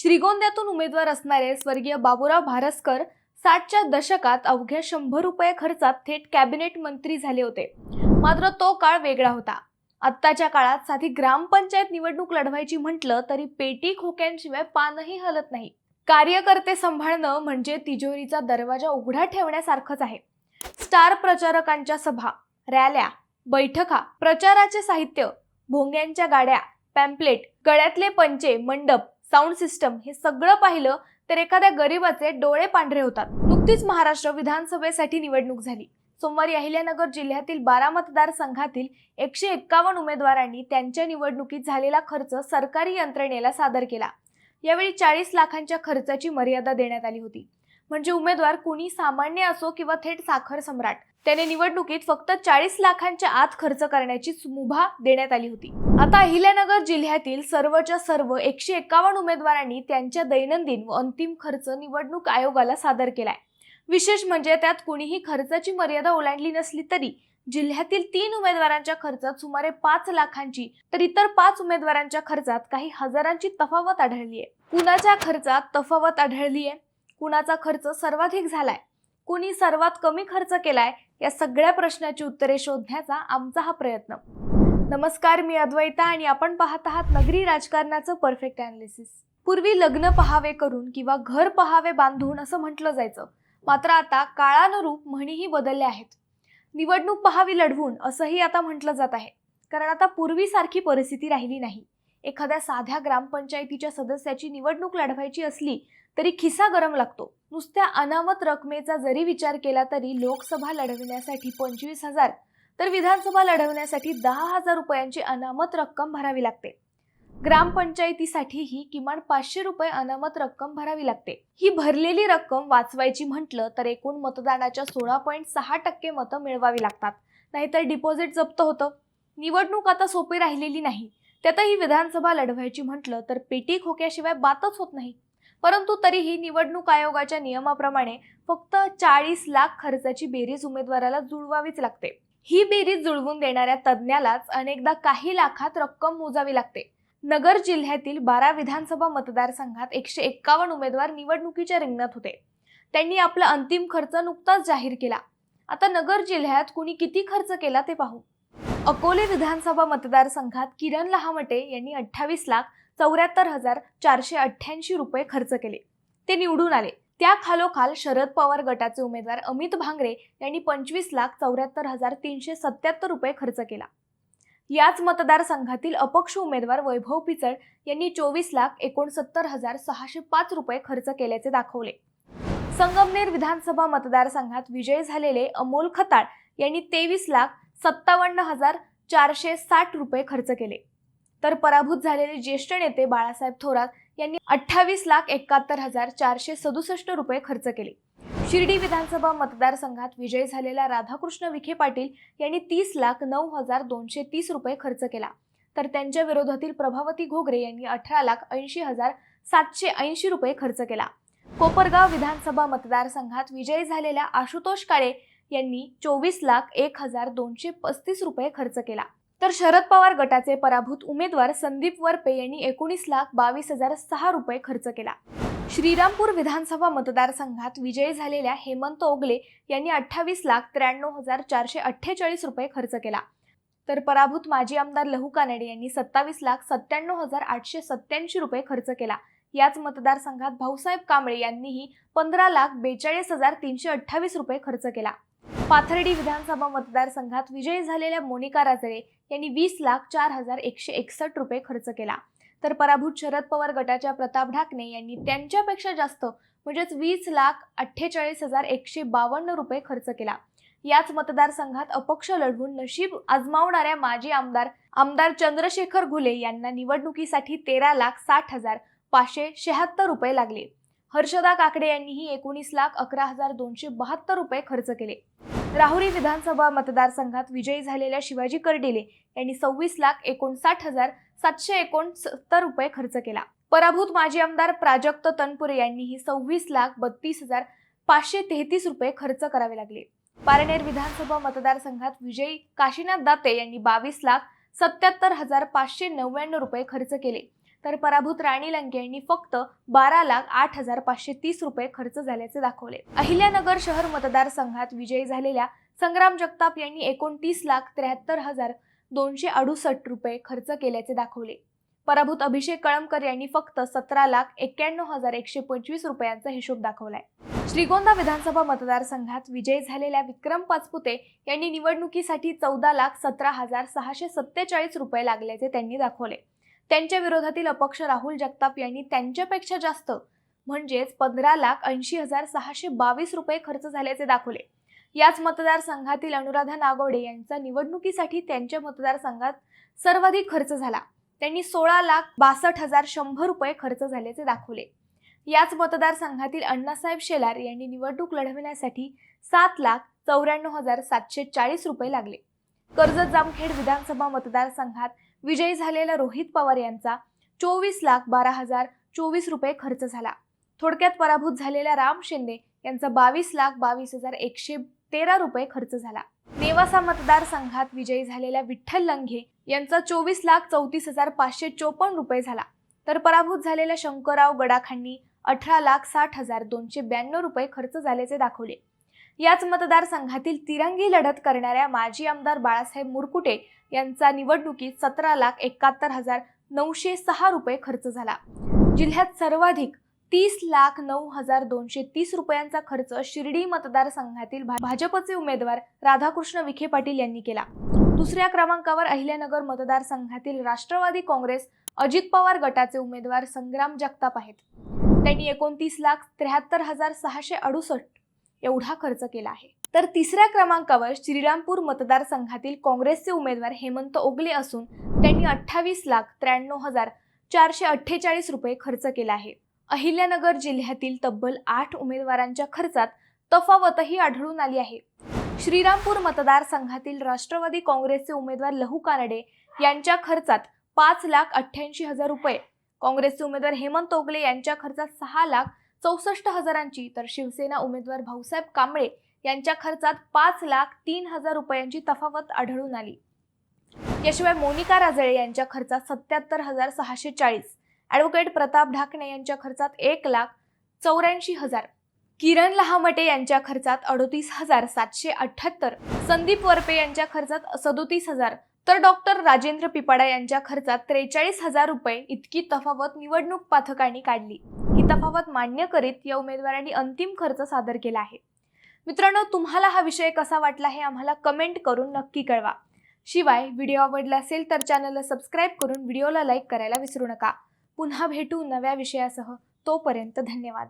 श्रीगोंद्यातून उमेदवार असणारे स्वर्गीय बाबुराव भारसकर साठच्या दशकात अवघ्या शंभर रुपये खर्चात थेट कॅबिनेट मंत्री झाले होते. मात्र तो काळ वेगळा होता. आत्ताच्या काळात साधी ग्रामपंचायत निवडणूक लढवायची म्हटलं तरी पेटी खोक्यांशिवाय पानही हलत नाही. कार्यकर्ते सांभाळणं म्हणजे तिजोरीचा दरवाजा उघडा ठेवण्यासारखंच आहे. स्टार प्रचारकांच्या सभा रॅल्या बैठका प्रचाराचे साहित्य भोंग्यांच्या गाड्या पॅम्पलेट गळ्यातले पंचे मंडप साऊंड सिस्टम हे सगळं पाहिलं तर एखाद्या गरीबाचे डोळे पांढरे होतात. नुकतीच महाराष्ट्र विधानसभेसाठी निवडणूक झाली. सोमवारी अहिल्यानगर जिल्ह्यातील बारा मतदारसंघातील एकशे एक्कावन्न उमेदवारांनी त्यांच्या निवडणुकीत झालेला खर्च सरकारी यंत्रणेला सादर केला. यावेळी चाळीस लाखांच्या खर्चाची मर्यादा देण्यात आली होती. म्हणजे उमेदवार कुणी सामान्य असो किंवा थेट साखर सम्राट त्याने निवडणुकीत फक्त चाळीस लाखांच्या आत खर्च करण्याची मुभा देण्यात आली होती. आता अहिल्यानगर जिल्ह्यातील सर्वच्या सर्व एकशे एकावन्न उमेदवारांनी त्यांच्या दैनंदिन व अंतिम खर्च निवडणूक आयोगाला सादर केलाय. विशेष म्हणजे त्यात कुणीही खर्चाची मर्यादा ओलांडली नसली तरी जिल्ह्यातील तीन उमेदवारांच्या खर्चात सुमारे पाच लाखांची तर इतर पाच उमेदवारांच्या खर्चात काही हजारांची तफावत आढळली आहे कुणाच्या खर्चात तफावत आढळली आहे कुणाचा खर्च सर्वाधिक झालाय? कुणी सर्वात कमी खर्च केलाय? या सगळ्या प्रश्नाची उत्तरे शोधण्याचा आमचा हा प्रयत्न. नमस्कार मी अद्वैता आणि आपण पाहत आहात नगरी राजकारणाचं परफेक्ट अनालिसिस पूर्वी लग्न पहावे करून किंवा घर पहावे बांधून असं म्हटलं जायचं. मात्र आता काळानुरूप म्हणीही बदलल्या आहेत. निवडणूक पहावी लढवून असंही आता म्हटलं जात आहे. कारण आता पूर्वीसारखी परिस्थिती राहिली नाही. एखाद्या साध्या ग्रामपंचायतीच्या सदस्याची निवडणूक लढवायची असली तरी खिसा गरम लागतो. नुसत्या अनामत रकमेचा जरी विचार केला तरी लोकसभा लढवण्यासाठी पंचवीस हजार तर विधानसभा लढवण्यासाठी दहा हजार रुपयांची अनामत रक्कम भरावी लागते. ग्रामपंचायतीसाठीही किमान पाचशे रुपये अनामत रक्कम भरावी लागते. ही भरलेली रक्कम वाचवायची म्हटलं तर एकूण मतदानाच्या सोळा पॉईंट सहा टक्के मतं मिळवावी लागतात. नाहीतर डिपॉझिट जप्त होतं. निवडणूक आता सोपी राहिलेली नाही. त्यातही विधानसभा लढवायची म्हटलं तर पेटी खोक्याशिवाय बातच होत नाही. परंतु तरीही निवडणूक आयोगाच्या नियमाप्रमाणे फक्त चाळीस लाख खर्चाची बेरीज उमेदवाराला जुळवावीच लागते. ही बेरीज जुळवून देणाऱ्या तज्ज्ञालाच अनेकदा काही लाखात रक्कम मोजावी लागते. नगर जिल्ह्यातील बारा विधानसभा मतदारसंघात एकशे एक्कावन्न उमेदवार निवडणुकीच्या रिंगणात होते. त्यांनी आपला अंतिम खर्च नुकताच जाहीर केला. आता नगर जिल्ह्यात कुणी किती खर्च केला ते पाहू. अकोले विधानसभा मतदारसंघात किरण लहामटे यांनी अठ्ठावीस लाख चौऱ्याहत्तर हजार चारशे अठ्ठ्याऐंशी रुपये खर्च केले. ते निवडून आले. त्या खालोखाल शरद पवार गटाचे उमेदवार अमित भांगरे यांनी पंचवीस लाख चौऱ्याहत्तर हजार तीनशे सत्याहत्तर रुपये खर्च केला. याच मतदारसंघातील अपक्ष उमेदवार वैभव पिचड यांनी चोवीस लाख एकोणसत्तर हजार सहाशे पाच रुपये खर्च केल्याचे दाखवले. संगमनेर विधानसभा मतदारसंघात विजयी झालेले अमोल खताळ यांनी तेवीस लाख सत्तावन्न हजार चारशे साठ रुपये खर्च केले. तर पराभूत झालेले ज्येष्ठ नेते बाळासाहेब थोरात यांनी अठ्ठावीस लाख एकाहत्तर हजार चारशे सदुसष्ट रुपये खर्च केले. शिर्डी विधानसभा मतदारसंघात विजयी झालेल्या राधाकृष्ण विखे पाटील यांनी तीस लाख नऊ हजार दोनशे तीस रुपये खर्च केला. तर त्यांच्या विरोधातील प्रभावती घोगरे यांनी अठरा लाख ऐंशी हजार सातशे ऐंशी रुपये खर्च केला. कोपरगाव विधानसभा मतदारसंघात विजयी झालेल्या आशुतोष काळे यांनी चोवीस लाख एक हजार दोनशे पस्तीस रुपये खर्च केला. तर शरद पवार गटाचे पराभूत उमेदवार संदीप वरपे यांनी एकोणीस लाख बावीस हजार सहा रुपये खर्च केला. श्रीरामपूर विधानसभा मतदारसंघात विजयी झालेल्या हेमंत ओगले यांनी अठ्ठावीस लाख त्र्याण्णव हजार चारशे अठ्ठेचाळीस रुपये खर्च केला. तर पराभूत माजी आमदार लहू कानडे यांनी सत्तावीस लाख सत्त्याण्णव हजार आठशे सत्त्याऐंशी रुपये खर्च केला. याच मतदारसंघात भाऊसाहेब कांबळे यांनीही पंधरा लाख बेचाळीस हजार तीनशे अठ्ठावीस रुपये खर्च केला. पाथर्डी विधानसभा मतदारसंघात विजयी झालेल्या मोनिका राजळे यांनी वीस लाख चार हजार एकशे एकसष्ट रुपये खर्च केला. तर पराभूत शरद पवार गटाच्या प्रताप ढाकणे यांनी त्यांच्यापेक्षा जास्त म्हणजेच वीस लाख अठ्ठेचाळीस हजार एकशे बावन्न रुपये खर्च केला. याच मतदारसंघात अपक्ष लढवून नशीब आजमावणाऱ्या माजी आमदार आमदार चंद्रशेखर घुले यांना निवडणुकीसाठी तेरा लाख साठ हजार पाचशे शहात्तर रुपये लागले. हर्षदा काकडे यांनीही एकोणीस लाख अकरा हजार दोनशे बहात्तर रुपये खर्च केले. राहुरी विधानसभा मतदारसंघात विजयी झालेल्या शिवाजी कर्डिले यांनी सव्वीस लाख एकोणसाठ हजार सातशे एकोणसत्तर रुपये खर्च केला. पराभूत माजी आमदार प्राजक्त तनपुरे यांनीही सव्वीस लाख बत्तीस हजार पाचशे तेहतीस रुपये खर्च करावे लागले. पारनेर विधानसभा मतदारसंघात विजयी काशीनाथ दाते यांनी बावीस लाख सत्याहत्तर हजार पाचशे नव्याण्णव रुपये खर्च केले. तर पराभूत राणी लंके यांनी फक्त बारा लाख आठ हजार पाचशे तीस रुपये खर्च झाल्याचे दाखवले. अहिल्यानगर शहर मतदारसंघात विजयी झालेल्या संग्राम जगताप यांनी एकोणतीस लाख त्र्याहत्तर हजार दोनशे अडुसष्ट रुपये खर्च केल्याचे दाखवले. पराभूत अभिषेक कळमकर यांनी फक्त सतरा लाख एक्क्याण्णव हजार एकशे पंचवीस रुपयांचा हिशोब दाखवलाय. श्रीगोंदा विधानसभा मतदारसंघात विजयी झालेल्या विक्रम पाचपुते यांनी निवडणुकीसाठी चौदा लाख सतरा हजार सहाशे सत्तेचाळीस रुपये लागल्याचे त्यांनी दाखवले. त्यांच्या विरोधातील अपक्ष राहुल जगताप यांनी त्यांच्यापेक्षा जास्त म्हणजेच पंधरा लाख ऐंशी हजार सहाशे बावीस रुपये खर्च झाल्याचे दाखवले. याच मतदारसंघातील अनुराधा नागोडे यांचा निवडणुकीसाठी त्यांच्या मतदारसंघात सर्वाधिक खर्च झाला. त्यांनी सोळा लाख बासष्ट हजार शंभर रुपये खर्च झाल्याचे दाखवले. याच मतदारसंघातील अण्णासाहेब शेलार यांनी निवडणूक लढविण्यासाठी सात लाख चौऱ्याण्णव हजार सातशे चाळीस रुपये लागले. कर्जत जामखेड विधानसभा मतदारसंघात विजयी झालेला रोहित पवार यांचा चोवीस लाख बारा हजार चोवीस रुपये खर्च झाला. थोडक्यात पराभूत झालेल्या राम शिंदे यांचा बावीस लाख बावीस हजार एकशे तेरा रुपये खर्च झाला. नेवासा मतदारसंघात विजयी झालेल्या विठ्ठल लंघे यांचा चोवीस लाख चौतीस हजार पाचशे चोपन्न रुपये झाला. तर पराभूत झालेल्या शंकरराव गडाखांनी अठरा लाख साठ हजार दोनशे ब्याण्णव रुपये खर्च झाल्याचे दाखवले. याच मतदारसंघातील तिरंगी लढत करणाऱ्या माजी आमदार बाळासाहेब मुरकुटे यांचा निवडणुकीत सतरा लाख एकाहत्तर हजार नऊशे सहा रुपये खर्च झाला. जिल्ह्यात सर्वाधिक तीस लाख नऊ हजार दोनशे तीस रुपयांचा खर्च शिर्डी मतदारसंघातील भा- भाजपचे उमेदवार राधाकृष्ण विखे पाटील यांनी केला. दुसऱ्या क्रमांकावर अहिल्यानगर मतदारसंघातील राष्ट्रवादी काँग्रेस अजित पवार गटाचे उमेदवार संग्राम जगताप आहेत. त्यांनी एकोणतीस लाख त्र्याहत्तर हजार सहाशे अडुसष्ट एवढा खर्च केला आहे. तर तिसऱ्या क्रमांकावर श्रीरामपूर मतदारसंघातील काँग्रेसचे उमेदवार हेमंत ओगले असून त्यांनी अठ्ठावीस लाख त्र्याण्णव हजार चारशे अठ्ठेचाळीस रुपये खर्च केला आहे. अहिल्यानगर जिल्ह्यातील तब्बल आठ उमेदवारांच्या खर्चात तफावतही आढळून आली आहे. श्रीरामपूर मतदारसंघातील राष्ट्रवादी काँग्रेसचे उमेदवार लहू कानडे यांच्या खर्चात पाच लाख अठ्ठ्याऐंशी हजार रुपये. काँग्रेसचे उमेदवार हेमंत ओगले यांच्या खर्चात सहा लाख चौसष्ट हजारांची. तर शिवसेना उमेदवार भाऊसाहेब कांबळे यांच्या खर्चात पाच लाख तीन हजार रुपयांची तफावत आढळून आली. याशिवाय मोनिका राजळे यांच्या खर्चात सत्याहत्तर हजार सहाशे चाळीस. ॲडव्होकेट प्रताप ढाकणे यांच्या खर्चात एक लाख चौऱ्याऐंशी हजार. किरण लहामटे यांच्या खर्चात अडोतीस हजार सातशे अठ्ठ्याहत्तर. संदीप वरपे यांच्या खर्चात सदोतीस हजार. तर डॉक्टर राजेंद्र पिपाडा यांच्या खर्चात त्रेचाळीस हजार रुपये इतकी तफावत निवडणूक पाथकांनी काढली. तफावत मान्य करीत या उमेदवारांनी अंतिम खर्च सादर केला आहे. मित्रांनो तुम्हाला हा विषय कसा वाटला हे आम्हाला कमेंट करून नक्की कळवा. शिवाय व्हिडिओ आवडला असेल तर चॅनलला सबस्क्राईब करून व्हिडिओला लाईक करायला विसरू नका. पुन्हा भेटू नव्या विषयासह. तोपर्यंत धन्यवाद.